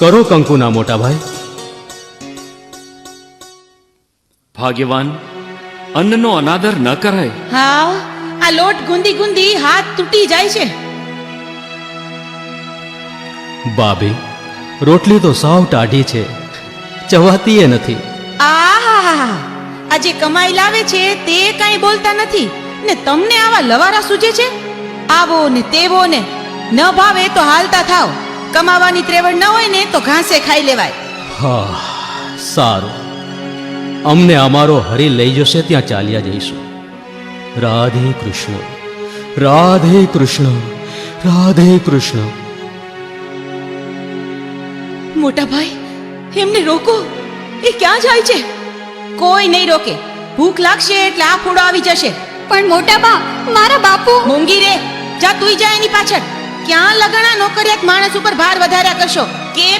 કરો કંકુના મોટા ભાઈ. ભાગ્યવાન અન્નનો અનાદર ન કરાય. હા આ લોટ ગુંદી ગુંદી હાથ તૂટી જાય છે. બાબી રોટલી તો સાવ ટાઢી છે. ચવાતીએ નથી. આહાહા આ જે કમાઈ લાવે છે તે કાંઈ બોલતા નથી. ને તમને આવા લવારા સૂજે છે? આવો ને તેવો ને ન ભાવે તો હાલતા થાવ. કમાવાની ત્રેવડ ન હોય ને તો ઘાસે ખાઈ લેવાય. હા સારું. અમને અમારો હરી લઈ જશે ત્યાં ચાલ્યા જઈશું. રાધે કૃષ્ણ રાધે કૃષ્ણ રાધે કૃષ્ણ. મોટા ભાઈ એમને રોકો. એ ક્યાં જાય છે? કોઈ નહીં રોકે. ભૂખ લાગશે એટલે આ ફોડો આવી જશે. પણ મોટા બા મારા બાપુ મૂંગી રે. જા તુઈ જા એની પાછળ. ક્યાં લગણા નોકરિયાત માણસ ઉપર ભાર વધાર્યા કરશો? કે